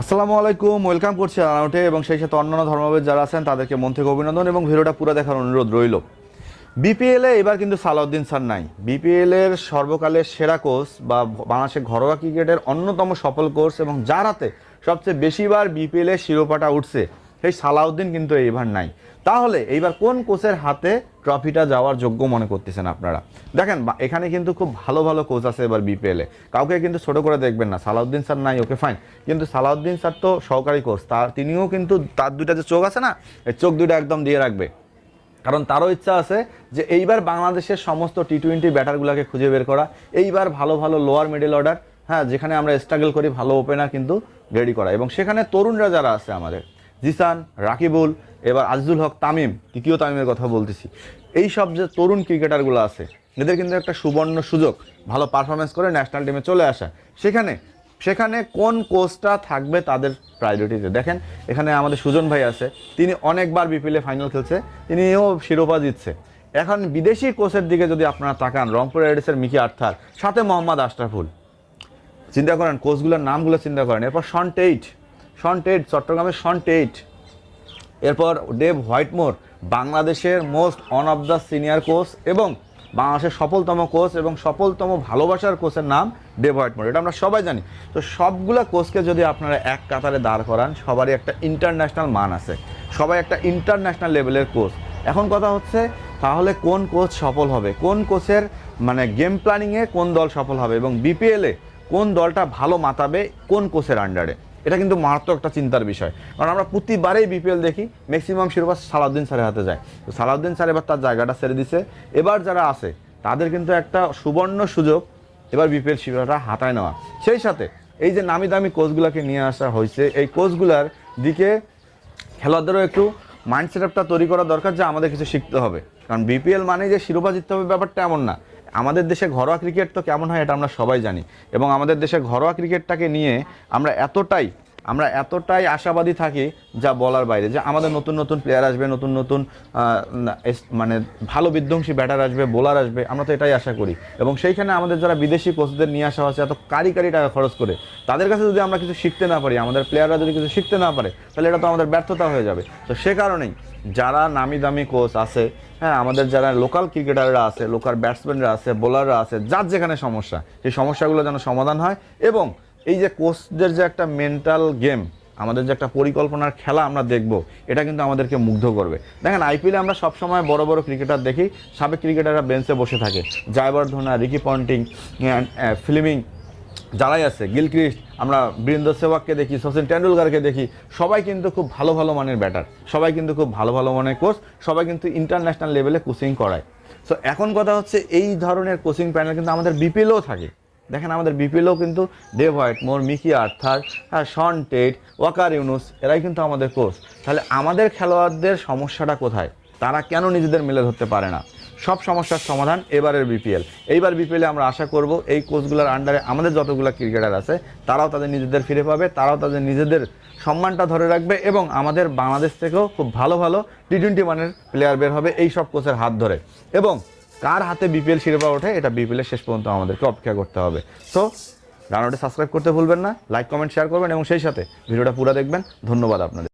আসসালামু আলাইকুম, ওয়েলকাম করছি আনাউটে এবং সেই সাথে অন্যান্য ধর্মবেদ যারা আছেন, তাদেরকে মন থেকে অভিনন্দন এবং ভিডিওটা পুরো দেখার অনুরোধ রইল। বিপিএলে এবার কিন্তু সালাউদ্দিন স্যার নাই। বিপিএলের সর্বকালের সেরা কোচ বা বাংলাদেশের ঘরোয়া ক্রিকেটের অন্যতম সফল কোর্স এবং যার হাতে সবচেয়ে বেশিবার বিপিএল এর শিরোপাটা উঠছে সেই সালাউদ্দিন কিন্তু এইবার নাই। তাহলে এইবার কোন কোচের হাতে ট্রফিটা যাওয়ার যোগ্য মনে করতেছেন আপনারা? দেখেন এখানে কিন্তু খুব ভালো ভালো কোচ আছে এবার বিপিএলে কাউকে কিন্তু ছোট করে দেখবেন না। সালাউদ্দিন স্যার নাই, ওকে ফাইন কিন্তু সালাউদ্দিন স্যার তো সহকারী কোচ। তার, তিনিও কিন্তু তার দুইটা যে চোখ আছে না, এই চোখ দুইটা একদম দিয়ে রাখবে। কারণ তারও ইচ্ছা আছে যে এইবার বাংলাদেশের সমস্ত টি টোয়েন্টি ব্যাটারগুলোকে খুঁজে বের করা। এইবার ভালো ভালো লোয়ার মিডল অর্ডার হ্যাঁ যেখানে আমরা স্ট্রাগল করি, ভালো ওপেনার কিন্তু রেডি করা। এবং সেখানে তরুণরা যারা আছে আমাদের জিসান, রাকিবুল, এবার আজিজুল হক, তামিম, তৃতীয় তামিমের কথা বলতেছি। এই সব যে তরুণ ক্রিকেটারগুলো আছে, এদের কিন্তু একটা সুবর্ণ সুযোগ, ভালো পারফরমেন্স করে ন্যাশনাল টিমে চলে আসা। সেখানে সেখানে কোন কোচটা থাকবে তাদের প্রায়োরিটিতে দেখেন, এখানে আমাদের সুজন ভাই আছে, তিনি অনেকবার বিপিএলে ফাইনাল খেলছে, তিনিও শিরোপা জিতছে। এখন বিদেশি কোচের দিকে যদি আপনারা তাকান, রংপুর রাইডার্সের মিকি আর্থার, সাথে মোহাম্মদ আশরাফুল। চিন্তা করেন কোচগুলোর নামগুলো চিন্তা করেন, এরপর শন টেইট শন টেইট চট্টগ্রামের শন টেইট এরপর ডেভ হোয়াইটমোর বাংলাদেশের most on of the senior coach এবং বাংলাদেশের সফলতম কোচ এবং সফলতম ভালোবাসার কোচের নাম ডেভ হোয়াইটমোর এটা আমরা সবাই জানি। তো সবগুলা কোচকে যদি আপনারা এক কাতারে দাঁড় করান, সবারই একটা ইন্টারন্যাশনাল মান আছে। সবাই একটা ইন্টারন্যাশনাল লেভেলের কোচ এখন কথা হচ্ছে, তাহলে কোন কোচ সফল হবে? কোন কোচের মানে গেম প্ল্যানিংয়ে কোন দল সফল হবে? এবং বিপিএলে কোন দলটা ভালো মাতাবে কোন কোচের আন্ডারে এটা কিন্তু মারাত্মক একটা চিন্তার বিষয়। কারণ আমরা প্রতিবারেই বিপিএল দেখি ম্যাক্সিমাম শিরোপা সালাউদ্দিন স্যারের হাতে যায়। তো সালাউদ্দিন স্যার এবার তার জায়গাটা ছেড়ে দিছে। এবার যারা আছে, তাদের কিন্তু একটা সুবর্ণ সুযোগ এবার বিপিএল শিরোপাটা হাতায় নেওয়া। সেই সাথে এই যে নামি দামি কোচগুলোকে নিয়ে আসা হয়েছে, এই কোচগুলার দিকে খেলোয়াড়দেরও একটু মাইন্ড সেটআপটা তৈরি করা দরকার যে আমাদের কিছু শিখতে হবে। কারণ বিপিএল মানে যে শিরোপা জিততে হবে ব্যাপারটা এমন না। আমাদের দেশে ঘরোয়া ক্রিকেট তো কেমন হয় এটা আমরা সবাই জানি। এবং আমাদের দেশে ঘরোয়া ক্রিকেটটাকে নিয়ে আমরা এতটাই আমরা এতটাই আশাবাদী থাকি যা বলার বাইরে, যে আমাদের নতুন নতুন প্লেয়ার আসবে, নতুন নতুন মানে ভালো বিধ্বংসী ব্যাটার আসবে বোলার আসবে, আমরা তো এটাই আশা করি। এবং সেইখানে আমাদের যারা বিদেশি কোচদের নিয়ে আসা হচ্ছে এত কারি কারি টাকা খরচ করে, তাদের কাছে যদি আমরা কিছু শিখতে না পারি, আমাদের প্লেয়াররা যদি কিছু শিখতে না পারে, তাহলে এটা তো আমাদের ব্যর্থতা হয়ে যাবে। তো সে কারণেই যারা নামি দামি কোচ আছে হ্যাঁ আমাদের যারা লোকাল ক্রিকেটাররা আছে লোকাল ব্যাটসম্যানরা আছে বোলাররা আছে, যার যেখানে সমস্যা, সেই সমস্যাগুলো যেন সমাধান হয় এবং এই যে কোচদের যে একটা মেন্টাল গেম আমাদের যে একটা পরিকল্পনার খেলা আমরা দেখব, এটা কিন্তু আমাদেরকে মুগ্ধ করবে। দেখেন আইপিএলে আমরা সবসময় বড় বড় ক্রিকেটার দেখি, সাবেক ক্রিকেটাররা বেঞ্চে বসে থাকে। জয়বর্ধনা রিকি পন্টিং ফিল্মিং যারাই আছে গিলক্রিস্ট আমরা বীরেন্দ্র সেহবাগকে দেখি সচিন টেন্ডুলকারকে দেখি, সবাই কিন্তু খুব ভালো ভালো মানের ব্যাটার সবাই কিন্তু খুব ভালো ভালো মানের কোচ সবাই কিন্তু ইন্টারন্যাশনাল লেভেলে কোচিং করায়। সো এখন কথা হচ্ছে এই ধরনের কোচিং প্যানেল কিন্তু আমাদের বিপিএলও থাকে। দেখেন আমাদের বিপিএলও কিন্তু Dave Whatmore Mickey Arthur হ্যাঁ শন টেট ওয়াকার ইউনুস এরাই কিন্তু আমাদের কোচ তাহলে আমাদের খেলোয়াড়দের সমস্যাটা কোথায়? তারা কেন নিজেদের মেলে ধরতে পারে না? সব সমস্যার সমাধান এবারের বিপিএল এইবার বিপিএলে আমরা আশা করব এই কোচগুলোর আন্ডারে আমাদের যতগুলো ক্রিকেটার আছে, তারাও তাদের নিজেদের ফিরে পাবে, তারাও তাদের নিজেদের সম্মানটা ধরে রাখবে এবং আমাদের বাংলাদেশ থেকেও খুব ভালো ভালো টি টোয়েন্টি মানের প্লেয়ার বের হবে এই সব কোচের হাত ধরে। এবং কার হাতে বিপিএল শিরোপা ওঠে, এটা বিপিএলের শেষ পর্যন্ত আমাদেরকে অপেক্ষা করতে হবে। সো রানাউটে সাবস্ক্রাইব করতে ভুলবেন না লাইক কমেন্ট শেয়ার করবেন এবং সেই সাথে ভিডিওটা পুরো দেখবেন। ধন্যবাদ আপনাদের।